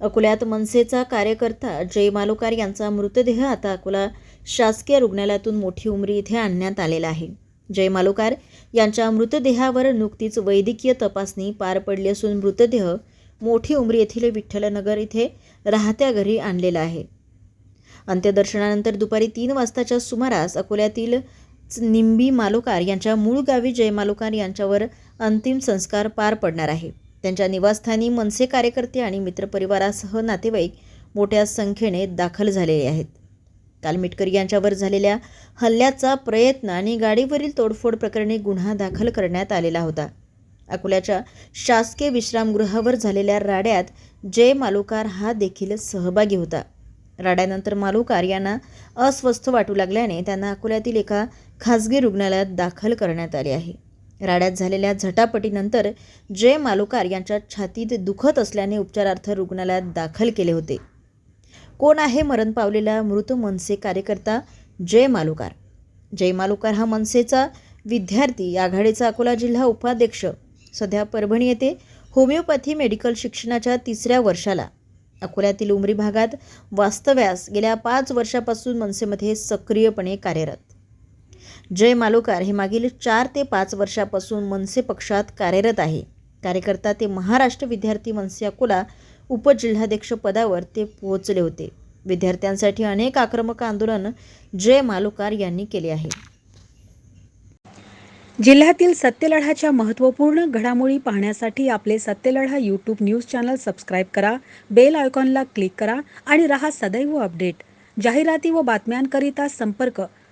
अकोल्यात मनसेचा कार्यकर्ता जय मालोकार यांचा मृतदेह आता अकोला शासकीय रुग्णालयातून मोठी उमरी इथे आणण्यात आलेला आहे. जय मालोकार यांच्या मृतदेहावर नुकतीच वैद्यकीय तपासणी पार पडली असून मृतदेह मोठी उमरी येथील विठ्ठलनगर इथे राहत्या घरी आणलेला आहे. अंत्यदर्शनानंतर दुपारी तीन वाजताच्या सुमारास अकोल्यातील निंबी मालोकार यांच्या मूळ गावी जय मालोकार यांच्यावर अंतिम संस्कार पार पडणार आहे. त्यांच्या निवासस्थानी मनसे कार्यकर्ते आणि मित्रपरिवारासह नातेवाईक मोठ्या संख्येने दाखल झालेले आहेत. काल मिटकर यांच्यावर झालेल्या हल्ल्याचा प्रयत्न आणि गाडीवरील तोडफोड प्रकरणी गुन्हा दाखल करण्यात आलेला होता. अकोल्याच्या शासकीय विश्रामगृहावर झालेल्या राड्यात जय मालुकार हा देखील सहभागी होता. राड्यानंतर मालुकार यांना अस्वस्थ वाटू लागल्याने त्यांना अकोल्यातील एका खासगी रुग्णालयात दाखल करण्यात आले आहे. राड्यात झालेल्या झटापटीनंतर जय मालुकार यांच्या छातीत दुखत असल्याने उपचारार्थ रुग्णालयात दाखल केले होते. कोण आहे मरण पावलेला मृत मनसे कार्यकर्ता जय मालुकार? जय मालुकार हा मनसेचा विद्यार्थी आघाडीचा अकोला जिल्हा उपाध्यक्ष सध्या परभणी येथे होमिओपॅथी मेडिकल शिक्षणाच्या तिसऱ्या वर्षाला. अकोल्यातील उमरी भागात वास्तव्यास गेल्या पाच वर्षापासून मनसेमध्ये सक्रियपणे कार्यरत. जय मालोकार हे मागील चार ते पाच वर्षापासून मनसे पक्षात कार्यरत आहे. कार्यकर्ता ते महाराष्ट्र विद्यार्थी मनसे अकोला उपजिल्हाध्यक्ष पदावर ते पोहोचले होते. विद्यार्थ्यांसाठी अनेक आक्रमक आंदोलन जय मालोकार यांनी केले आहे. जिल्ह्यातील सत्यलढाच्या महत्त्वपूर्ण घडामोडी पाहण्यासाठी आपले Satyaladha YouTube news channel subscribe करा बेल आयकॉनला क्लिक करा आणि रहा सदैव अपडेट जाहिराती व बातम्यांकरिता संपर्क